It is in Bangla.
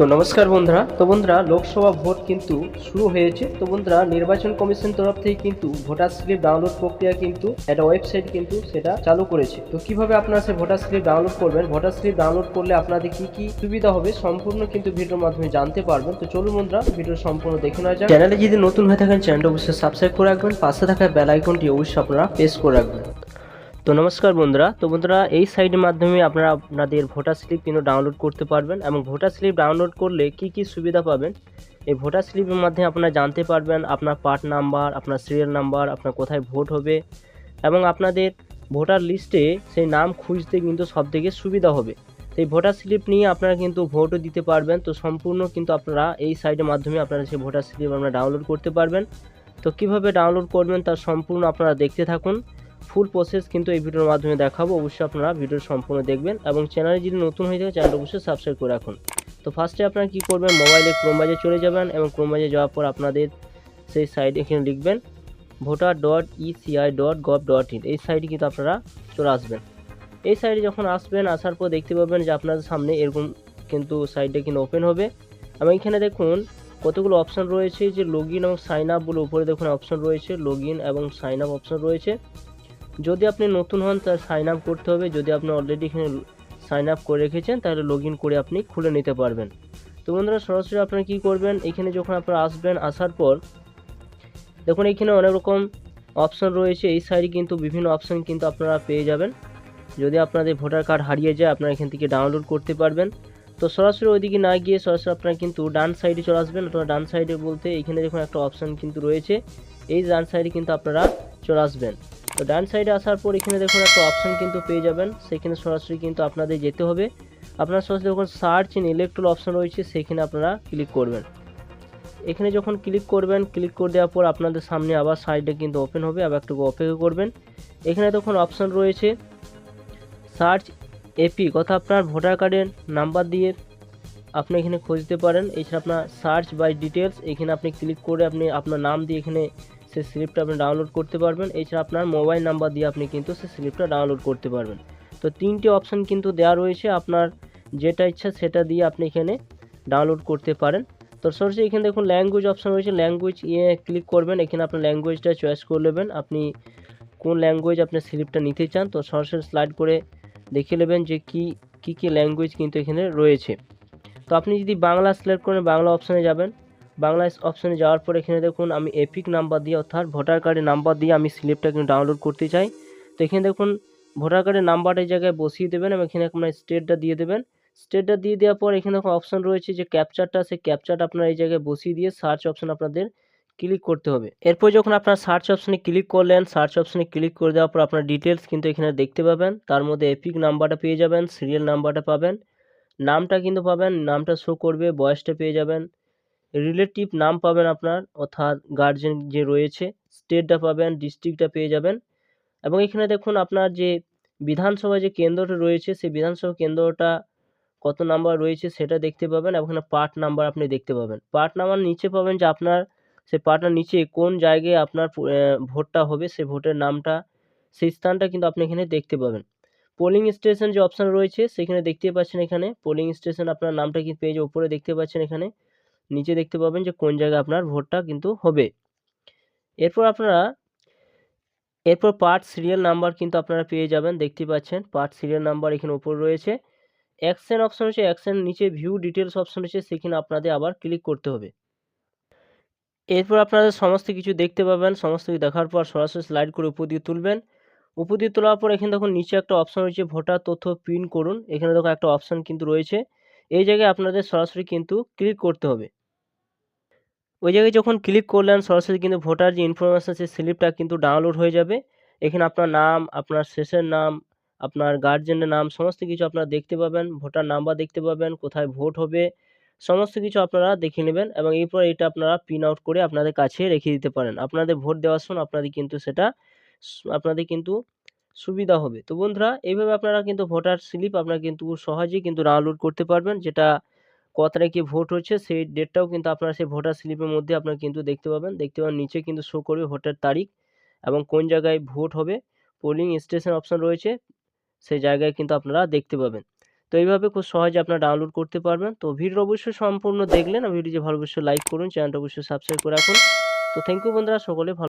তো নমস্কার বন্ধুরা। তো বন্ধুরা, লোকসভা ভোট কিন্তু শুরু হয়েছে। তো বন্ধুরা, নির্বাচন কমিশন তরফ থেকে কিন্তু ভোটার স্লিপ ডাউনলোড প্রক্রিয়া কিন্তু একটা ওয়েবসাইট কিন্তু সেটা চালু করেছে। তো কীভাবে আপনারা সেই ভোটার স্লিপ ডাউনলোড করবেন? ভোটার স্লিপ ডাউনলোড করলে আপনাদের কি কি সুবিধা হবে সম্পূর্ণ কিন্তু ভিডিওর মাধ্যমে জানতে পারবেন। তো চলুন বন্ধুরা ভিডিও সম্পূর্ণ দেখে নেওয়া যাক। চ্যানেলে যদি নতুন হয়ে থাকেন, চ্যানেলটা অবশ্যই সাবস্ক্রাইব করে রাখবেন। পাশে থাকা বেল আইকনটি অবশ্যই আপনারা প্রেস করে রাখবেন। তো নমস্কার বন্ধুরা, তো বন্ধুরা এই সাইটের মাধ্যমে আপনারা আপনাদের ভোটার স্লিপ কিন্তু ডাউনলোড করতে পারবেন এবং ভোটার স্লিপ ডাউনলোড করলে কি কি সুবিধা পাবেন? এই ভোটার স্লিপের মাধ্যমে আপনারা জানতে পারবেন আপনার পার্ট নাম্বার আপনার সিরিয়াল নাম্বার আপনার কোথায় ভোট হবে এবং আপনাদের ভোটার লিস্টে সেই নাম খুঁজতে কিন্তু সবথেকে সুবিধা হবে। তো এই ভোটার স্লিপ নিয়ে আপনারা কিন্তু ভোটও দিতে পারবেন। তো সম্পূর্ণ কিন্তু আপনারা এই সাইটের মাধ্যমে আপনারা সেই ভোটার স্লিপ আপনারা ডাউনলোড করতে পারবেন। তো কীভাবে ডাউনলোড করবেন তার সম্পূর্ণ আপনারা দেখতে থাকুন। ফুল প্রসেস কিন্তু এই ভিডিওর মাধ্যমে দেখাবো। অবশ্যই আপনারা ভিডিও সম্পূর্ণ দেখবেন এবং চ্যানেলে যদি নতুন হয়ে থাকে চ্যানেলটা অবশ্যই সাবস্ক্রাইব করে রাখুন। তো ফার্স্টে আপনারা কী করবেন? মোবাইলে ক্রোমবাজে চলে যাবেন এবং ক্রোমবাজে যাওয়ার পর আপনাদের সেই সাইট এখানে লিখবেন voter dot ECI dot gov dot in এই সাইটে কিন্তু আপনারা চলে আসবেন। এই সাইটে যখন আসবেন, আসার পর দেখতে পাবেন যে আপনাদের সামনে এরকম কিন্তু সাইটটা কিন্তু ওপেন হবে। এবং এখানে দেখুন কতগুলো অপশন রয়েছে যে লগ ইন এবং সাইন আপ বলে উপরে দেখুন অপশন রয়েছে লগ ইন এবং সাইন আপ অপশন রয়েছে। যদি আপনি নতুন হন তার সাইন আপ করতে হবে। যদি আপনি অলরেডি এখানে সাইন আপ করে রেখেছেন, তাহলে লগ করে আপনি খুলে নিতে পারবেন। তো বন্ধুরা, সরাসরি আপনারা কী করবেন? এখানে যখন আপনারা আসবেন, আসার পর দেখুন, এখানে অনেক রকম অপশন রয়েছে। এই সাইডে কিন্তু বিভিন্ন অপশন কিন্তু আপনারা পেয়ে যাবেন। যদি আপনাদের ভোটার কার্ড হারিয়ে যায়, আপনারা এখান থেকে ডাউনলোড করতে পারবেন। তো সরাসরি ওইদিকে না গিয়ে সরাসরি আপনারা কিন্তু ডান সাইডে চলে আসবেন, অথবা ডান সাইডে বলতে এখানে দেখুন একটা অপশন কিন্তু রয়েছে। এই ডান সাইডে কিন্তু আপনারা চলে আসবেন। তো ডান সাইডে আসার পর এখানে দেখুন একটা অপশান কিন্তু পেয়ে যাবেন। সেখানে সরাসরি কিন্তু আপনাদের যেতে হবে। আপনার সরাসরি যখন সার্চ ইন ইলেকট্রল অপশন রয়েছে, সেখানে আপনারা ক্লিক করবেন। এখানে যখন ক্লিক করবেন ক্লিক করে দেওয়ার পর আপনাদের সামনে আবার সাইডে কিন্তু ওপেন হবে। আবার একটু অপেক্ষা করবেন। এখানে তখন অপশন রয়েছে। সার্চ এপি কথা আপনার ভোটার কার্ডের নাম্বার দিয়ে আপনি এখানে খুঁজতে পারেন। এছাড়া আপনার সার্চ বাই ডিটেলস এখানে আপনি ক্লিক করে আপনি আপনার নাম দিয়ে এখানে সেই স্লিপটা আপনি ডাউনলোড করতে পারবেন। এছাড়া আপনার মোবাইল নাম্বার দিয়ে আপনি কিন্তু সেই স্লিপটা ডাউনলোড করতে পারবেন। তো তিনটে অপশান কিন্তু দেওয়া রয়েছে। আপনার যেটা ইচ্ছা সেটা দিয়ে আপনি এখানে ডাউনলোড করতে পারেন। তো সরাসরি এখানে দেখুন ল্যাঙ্গুয়েজ অপশান রয়েছে। ল্যাঙ্গুয়েজ ইয়ে ক্লিক করবেন। এখানে আপনার ল্যাঙ্গুয়েজটা চয়েস করে নেবেন। আপনি কোন ল্যাঙ্গুয়েজ আপনার স্লিপটা নিতে চান, তো সরাসরি স্লাইড করে দেখে নেবেন যে কি, কী কী ল্যাঙ্গুয়েজ কিন্তু এখানে রয়েছে। তো আপনি যদি বাংলা সিলেক্ট করেন, বাংলা অপশানে যাবেন। বাংলা অপশানে যাওয়ার পর এখানে দেখুন, আমি এপিক নাম্বার দিয়ে, অর্থাৎ ভোটার কার্ডের নাম্বার দিয়ে আমি স্লিপটা কিন্তু ডাউনলোড করতে চাই। তো এখানে দেখুন, ভোটার কার্ডের নাম্বারটা এই জায়গায় বসিয়ে দেবেন এবং এখানে আপনার স্টেটটা দিয়ে দেবেন। স্টেটটা দিয়ে দেওয়ার পর এখানে দেখুন, অপশন রয়েছে যে ক্যাপচারটা, সেই ক্যাপচারটা আপনার এই জায়গায় বসিয়ে দিয়ে সার্চ অপশান আপনাদের ক্লিক করতে হবে। এরপর যখন আপনার সার্চ অপশনে ক্লিক করলেন, সার্চ অপশনে ক্লিক করে দেওয়ার পর আপনার ডিটেলস কিন্তু এখানে দেখতে পাবেন। তার মধ্যে এপিক নাম্বারটা পেয়ে যাবেন, সিরিয়াল নাম্বারটা পাবেন। নামটা কিন্তু পাবেন, নামটা শো করবে, বয়সটা পেয়ে যাবেন। রিলেটিভ নাম পাবেন আপনার, অর্থাৎ গার্জেন যে রয়েছে স্টেটটা পাবেন ডিস্ট্রিক্টটা পেয়ে যাবেন। এবং এখানে দেখুন আপনার যে বিধানসভা যে কেন্দ্রটা রয়েছে, সেই বিধানসভা কেন্দ্রটা কত নাম্বার রয়েছে সেটা দেখতে পাবেন এবং এখানে পার্ট নাম্বার আপনি দেখতে পাবেন। পার্ট নাম্বার নিচে পাবেন যে আপনার, সেই পার্টটার নিচে কোন জায়গায় আপনার ভোটটা হবে, সেই ভোটের নামটা, সেই স্থানটা কিন্তু আপনি এখানে দেখতে পাবেন। পোলিং স্টেশন যে অপশান রয়েছে, সেখানে দেখতে পাচ্ছেন এখানে পোলিং স্টেশন আপনার নামটা কিন্তু পেয়ে উপরে দেখতে পাচ্ছেন এখানে। নিচে দেখতে পাবেন যে কোন জায়গায় আপনার ভোটটা কিন্তু হবে। এরপর আপনারা, এরপর পার্ট সিরিয়াল নাম্বার কিন্তু আপনারা পেয়ে যাবেন দেখতে পাচ্ছেন। পার্ট সিরিয়াল নাম্বার এখানে উপর রয়েছে। অ্যাকশন অপশন হচ্ছে অ্যাকশন নিচে ভিউ ডিটেলস অপশন হচ্ছে, সেখানে আপনাদের আবার ক্লিক করতে হবে। এরপর আপনাদের সমস্ত কিছু দেখতে পাবেন, সমস্ত কিছু দেখার পর সরাসরি স্লাইড করে উপর দিয়ে তুলবেন। উপর দিয়ে তোলার পর এখানে দেখুন, নিচে একটা অপশন রয়েছে ভোটার তথ্য প্রিন্ট করুন। এখানে দেখুন, একটা অপশন কিন্তু রয়েছে। এই জায়গায় আপনাদের সরাসরি কিন্তু ক্লিক করতে হবে। ওই জায়গায় যখন ক্লিক করলেন, সরাসরি কিন্তু ভোটার যে ইনফরমেশান সেই স্লিপটা কিন্তু ডাউনলোড হয়ে যাবে। এখানে আপনার নাম, আপনার শেষের নাম, আপনার গার্জেনের নাম, সমস্ত কিছু আপনারা দেখতে পাবেন। ভোটার নাম্বার দেখতে পাবেন, কোথায় ভোট হবে, সমস্ত কিছু আপনারা দেখে নেবেন এবং এরপর এটা আপনারা প্রিন্ট আউট করে আপনাদের কাছে রেখে দিতে পারেন। আপনাদের ভোট দেওয়ার সময় আপনাদের কিন্তু সেটা আপনাদের কিন্তু সুবিধা হবে। তো বন্ধুরা, এইভাবে আপনারা কিন্তু ভোটার স্লিপ আপনারা কিন্তু সহজেই কিন্তু ডাউনলোড করতে পারবেন, যেটা কত তারিখে ভোট হচ্ছে সেই ডেটটাও কিন্তু আপনারা সেই ভোটার স্লিপের মধ্যে আপনারা কিন্তু দেখতে পাবেন। দেখতে পাবেন নিচে কিন্তু শো করবে ভোটের তারিখ এবং কোন জায়গায় ভোট হবে। পোলিং স্টেশন অপশন রয়েছে, সেই জায়গায় কিন্তু আপনারা দেখতে পাবেন। তো এইভাবে খুব সহজে আপনারা ডাউনলোড করতে পারবেন। তো ভিডিও অবশ্যই সম্পূর্ণ দেখলেন। ভিডিও যে ভালো অবশ্যই লাইক করুন চ্যানেলটা অবশ্যই সাবস্ক্রাইব করে রাখুন। তো থ্যাংক ইউ বন্ধুরা, সকলে ভালো